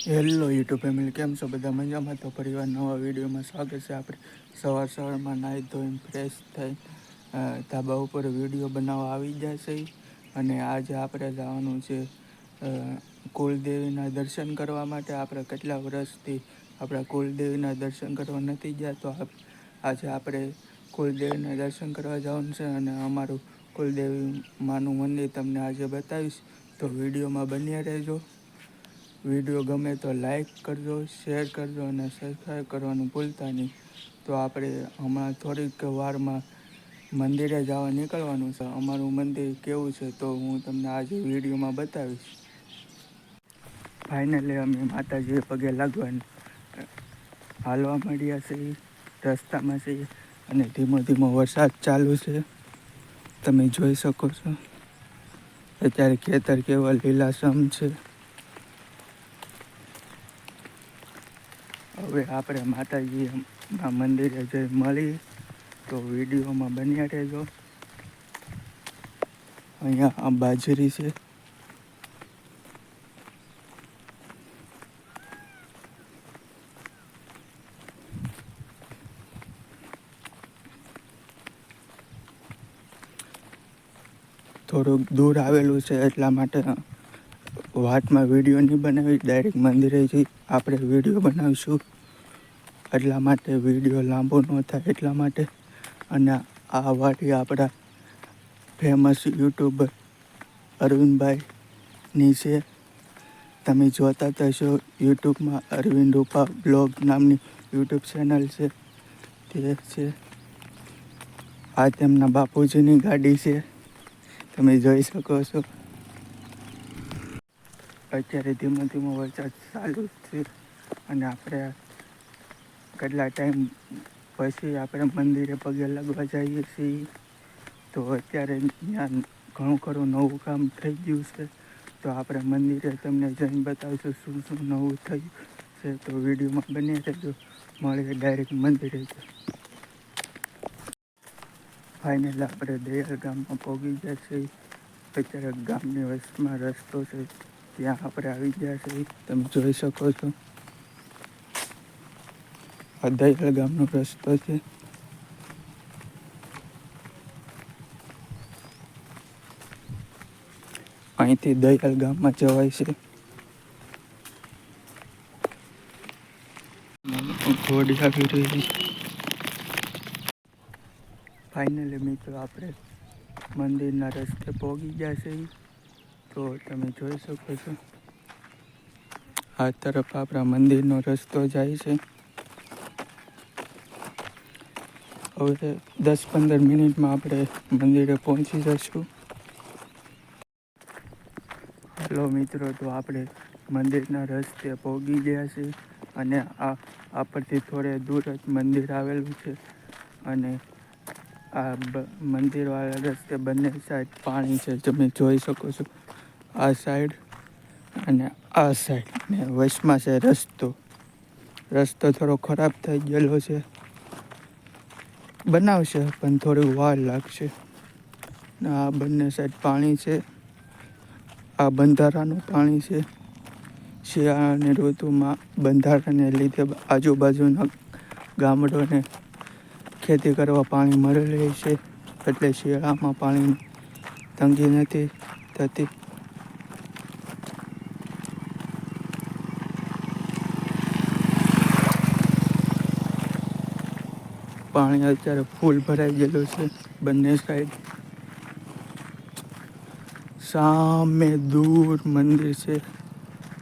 Hello YouTube family કેમ છો બધા? મજામાં? તો પરિવાર નવા વિડીયોમાં સ્વાગત છે આપણે. સવાર સવારમાં નાહી ધોઈને ફ્રેશ થઈ ધાબા ઉપર વીડિયો બનાવવા આવી જશે. અને આજે આપણે જવાનું છે કુલદેવીના દર્શન કરવા માટે. આપણે કેટલા વર્ષથી આપણા કુલદેવીના દર્શન કરવા નથી ગયા, તો આજે આપણે કુલદેવીના દર્શન કરવા જવાનું છે. અને અમારું કુલદેવી માનું મંદિર તમને આજે બતાવીશ. તો વિડીયોમાં બન્યા રહેજો. વીડિયો ગમે તો લાઈક કરજો, શેર કરજો અને સબસ્ક્રાઈબ કરવાનું ભૂલતા નહીં. તો આપણે હમણાં થોડીક વારમાં મંદિરે જવા નીકળવાનું છે. અમારું મંદિર કેવું છે તો હું તમને આજે વિડીયોમાં બતાવીશ. ફાઇનલી અમે માતાજીએ પગે લાગવાનું. હાલવા મળ્યા છે રસ્તામાં છે અને ધીમો ધીમો વરસાદ ચાલુ છે. તમે જોઈ શકો છો. અત્યારે ખેતર કેવા લીલાસમ છે. હવે આપણે માતાજીના મંદિરે જઈ મળી તો વિડીયોમાં બન્યા રહેજો. અહીંયા આ બાજરી છે. થોડુંક દૂર આવેલું છે એટલા માટે વાતમાં વીડિયો નહીં બનાવી, ડાયરેક્ટ મંદિરે જઈ આપણે વીડિયો બનાવીશું. એટલા માટે વીડિયો લાંબો ન થાય, એટલા માટે. અને આ વાડી આપણા ફેમસ યુટ્યુબર અરવિંદભાઈની છે. તમે જોતા થશો યુટ્યુબમાં અરવિંદ રૂપા બ્લોગ નામની યુટ્યુબ ચેનલ છે. તે છે. આ તેમના બાપુજીની ગાડી છે. તમે જોઈ શકો છો. અત્યારે ધીમો ધીમો વરસાદ ચાલુ છે. અને આપણે કેટલા ટાઈમ પછી આપણે મંદિરે પગે લાગવા જઈએ છીએ. તો અત્યારે ત્યાં ઘણું ખરું નવું કામ થઈ ગયું છે. તો આપણે મંદિરે તમને જઈને બતાવીશું શું શું નવું થયું છે. તો વિડીયોમાં બની રહેજો. મળીએ ડાયરેક્ટ મંદિરે ફાઇનલ આપણે દયાલ ગામમાં પહોંચી ગયા છીએ. અત્યારે ગામની વચમાં રસ્તો છે. ત્યાં આપણે આવી ગયા છીએ. તમે જોઈ શકો છો. આ દયાલ ગામનો રસ્તો છે. અહીંથી દયાલ ગામમાં જવાય છે. ઘોડી આવી રહી ફાઇનલી મિત્રો આપણે મંદિરના રસ્તે પહોંચી ગયા છે. તો તમે જોઈ શકો છો. આ તરફ આપણા મંદિરનો રસ્તો જાય છે. હવે દસ પંદર મિનિટમાં આપણે મંદિરે પહોંચી જઈશું. હલો મિત્રો, તો આપણે મંદિરના રસ્તે પહોંચી ગયા છે અને આ આ પરથી થોડે દૂર જ મંદિર આવેલું છે અને આ મંદિરવાળા રસ્તે બંને સાઈડ પાણી છે. તમે જોઈ શકો છો આ સાઈડ અને આ સાઈડ. ને વચમાં છે રસ્તો. રસ્તો થોડો ખરાબ થઈ ગયેલો છે. બનાવશે, પણ થોડી વાર લાગશે. આ બંને સાઈડ પાણી છે. આ બંધારાનું પાણી છે. શિયાળાની ઋતુમાં બંધારાને લીધે આજુબાજુના ગામડોને ખેતી કરવા પાણી મળી રહે છે. એટલે શિયાળામાં પાણીની તંગી નથી થતી. પાણી અત્યારે ફૂલ ભરાઈ ગયેલું છે બંને સાઈડ સામે દૂર મંદિર છે.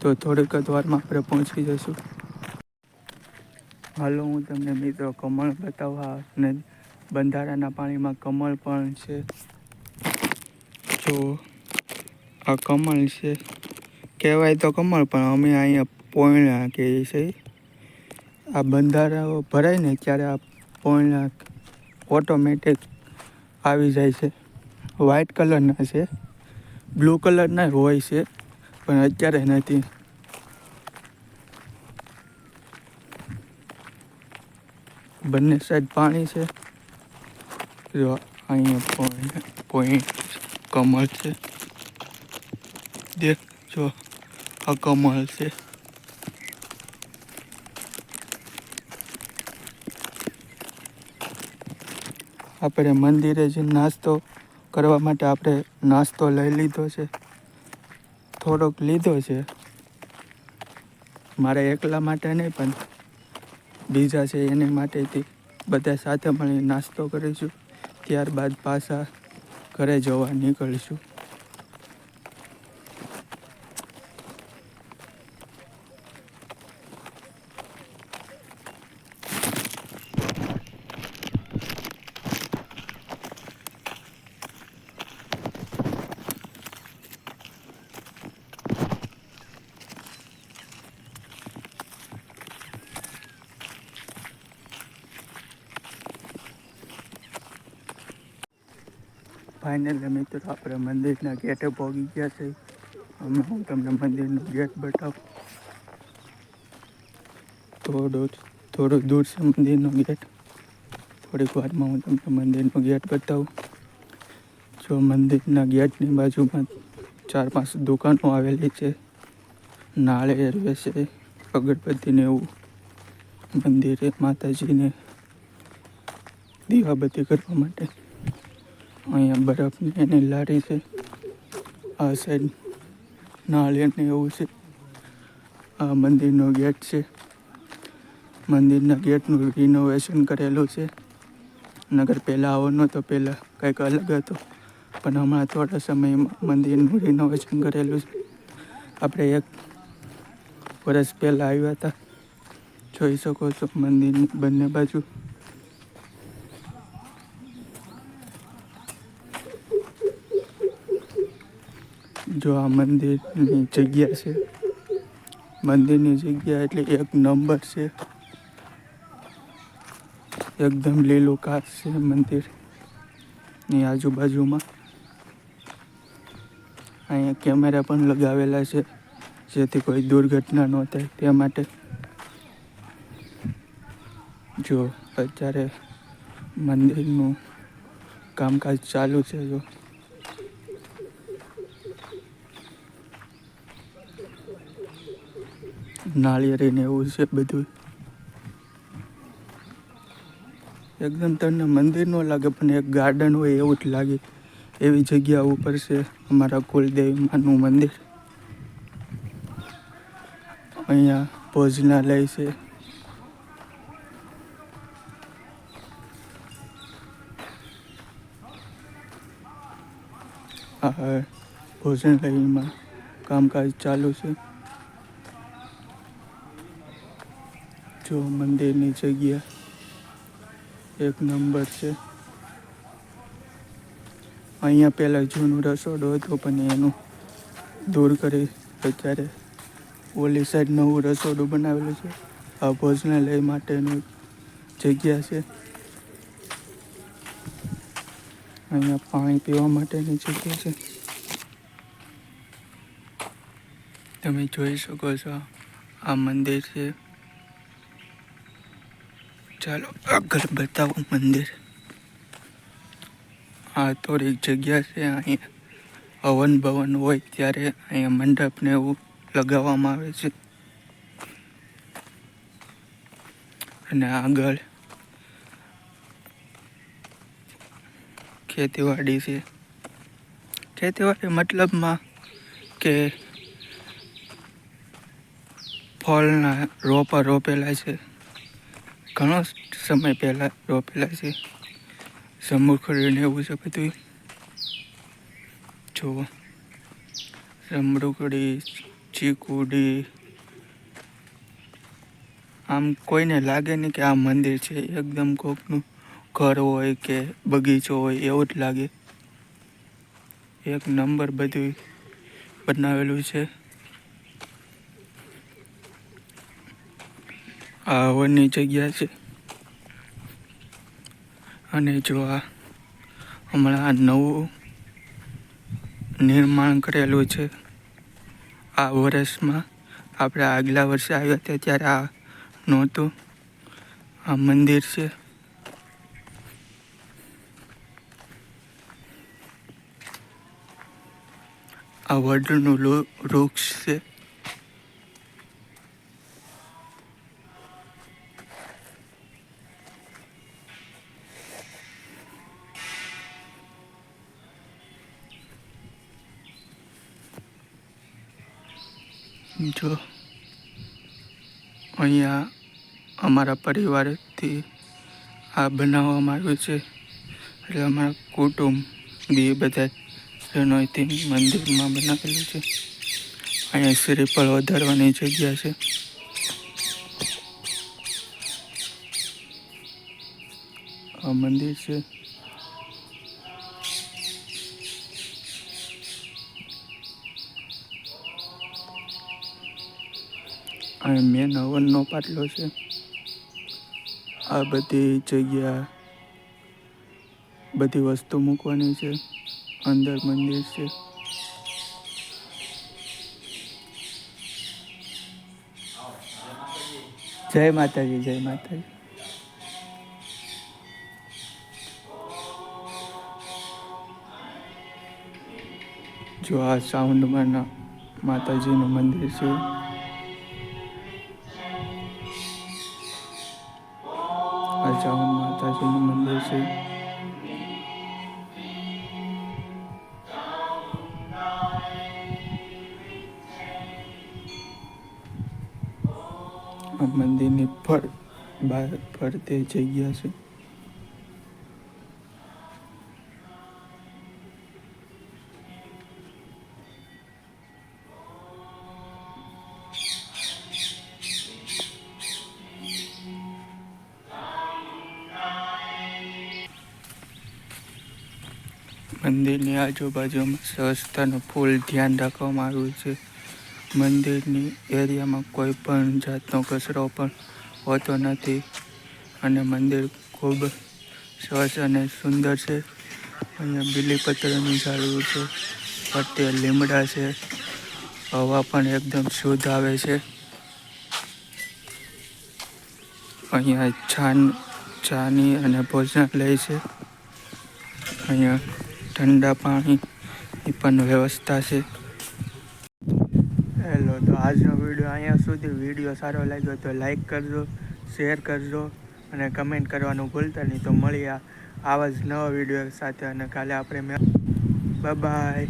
તો થોડીક જ વારમાં આપણે પહોંચી જઈશું. હાલો, હું તમને મિત્રો કમળ બતાવવા અને બંધારાના પાણીમાં કમળ પણ છે. જો, આ કમળ છે. કહેવાય તો કમળ, પણ અમે અહીંયા પોયણા કહીએ છીએ. આ બંધારાઓ ભરાય ને ત્યારે આ પોયણા ઓટોમેટિક આવી જાય છે. વ્હાઇટ કલરના છે. બ્લુ કલરના હોય છે. પણ અત્યારે નથી. બંને સાઈડ પાણી છે. જો અહીંયા પોઈન્ટ કમળ છે. દેખ જો આ કમળ છે. આપણે મંદિરે જે નાસ્તો કરવા માટે આપણે નાસ્તો લઈ લીધો છે. થોડોક લીધો છે. મારે એકલા માટે નહીં, પણ બીજા છે એને માટેથી બધા સાથે મળી નાસ્તો કરીશું. ત્યારબાદ પાછા ઘરે જવા નીકળીશું. ફાઇનલી મિત્રો આપણે મંદિરના ગેટે પહોંચી ગયા છે. અમે હું તમને મંદિરનો ગેટ બતાવું. થોડો થોડો દૂર છે મંદિરનો ગેટ થોડીક વારમાં હું તમને મંદિરનો ગેટ બતાવું. જો મંદિરના ગેટની બાજુમાં ચાર પાંચ દુકાનો આવેલી છે. નાળિયેર છે અગરબત્તીને એવું. મંદિરે માતાજીને દીવાબત્તી કરવા માટે. અહીંયા બરફની એની લારી છે. આ સાઈડ નાળિયેરને એવું છે. આ મંદિરનો ગેટ છે. મંદિરના ગેટનું રિનોવેશન કરેલું છે. નગર પહેલાં આવો નહોતો પહેલાં કંઈક અલગ હતો. પણ હમણાં થોડા સમયમાં મંદિરનું રિનોવેશન કરેલું છે. આપણે એક વર્ષ પહેલાં આવ્યા હતા. જોઈ શકો છો મંદિરની બંને બાજુ. જો આ મંદિરની જગ્યા છે. મંદિરની જગ્યા એટલે એક નંબર છે. એકદમ લીલું કાચ છે મંદિરની આજુબાજુમાં. અહીંયા કેમેરા પણ લગાવેલા છે. જેથી કોઈ દુર્ઘટના ન થાય તે માટે. જો અત્યારે મંદિરનું કામકાજ ચાલુ છે જો. નાળિયેરીને એવું છે બધું. એકદમ તમને મંદિર ન લાગે, પણ એક ગાર્ડન હોય એવું જ લાગે. એવી જગ્યા ઉપર છે અમારા કુલદેવી માનું મંદિર. અહીંયા ભોજનાલય છે. ભોજનાલયમાં કામકાજ ચાલુ છે. જો મંદિરની જગ્યા. એક નંબર છે. અહીંયા પહેલાં જૂનું રસોડું હતું, પણ એનું દૂર કરી અત્યારે ઓલી સાઈડ નવું રસોડું બનાવેલું છે. આ ભોજનાલય માટેનું જગ્યા છે. અહીંયા પાણી પીવા માટેની જગ્યા છે. તમે જોઈ શકો છો આ મંદિર છે. ચાલો આગળ બતાવું મંદિર. આ થોડીક જગ્યા છે અહીંયા. હવન ભવન હોય ત્યારે અહીંયા મંડપને એવું લગાવવામાં આવે છે. અને આગળ ખેતીવાડી છે. ખેતીવાડી મતલબમાં કે ફળના રોપા રોપેલા છે. ઘણો સમય પહેલાં રોપેલા છે સમુખડીને એવું છે બધું જુઓ રમડુકડી ચીકુડી, આમ કોઈને લાગે નહીં કે આ મંદિર છે, એકદમ કોકનું ઘર હોય કે બગીચો હોય એવું જ લાગે. એક નંબર બધું બનાવેલું છે. આ હવનની જગ્યા છે. અને જો આ હમણાં નવું નિર્માણ કરેલું છે, આ વર્ષમાં આપણે આગલા વર્ષે આવ્યા હતા ત્યારે આ નહોતું. આ મંદિર છે. આ વડનું વૃક્ષ છે. અમારા પરિવારથી આ બનાવવામાં આવ્યું છે. એટલે અમારા કુટુંબ બી બધા જનોથી મંદિરમાં બનાવેલું છે. અહીંયા શ્રીફળ વધારવાની જગ્યા છે. આ મંદિર છે. અહીં મેન હવનનો પાટલો છે. આ બધી જગ્યા, બધી વસ્તુ મૂકવાની છે. અંદર મંદિર છે. જય માતાજી જય માતાજી. જો આ સાઉન્ડમાં માતાજીનું મંદિર છે. મંદિરની ફર બહાર ફરતે જગ્યા છે. મંદિરની આજુબાજુમાં સ્વચ્છતાનું ફૂલ ધ્યાન રાખવામાં આવ્યું છે. મંદિરની એરિયામાં કોઈ પણ જાતનો કચરો પણ હોતો નથી અને મંદિર ખૂબ સ્વચ્છ અને સુંદર છે. અહીંયા બીલીપત્રનું ઝાડવું છે ફરતે લીમડા છે, હવા પણ એકદમ શુદ્ધ આવે છે. અહીંયા છાન ચાની અને ભોજનાલય છે. અહીંયા ઠંડા પાણીની પણ વ્યવસ્થા છે. હેલો તો આજનો વીડિયો અહીંયા સુધી. વીડિયો સારો લાગ્યો તો લાઈક કરજો શેર કરજો અને કમેન્ટ કરવાનું ભૂલતા નહીં. તો મળીએ આવા જ નવા વીડિયો સાથે અને કાલે આપણે બાય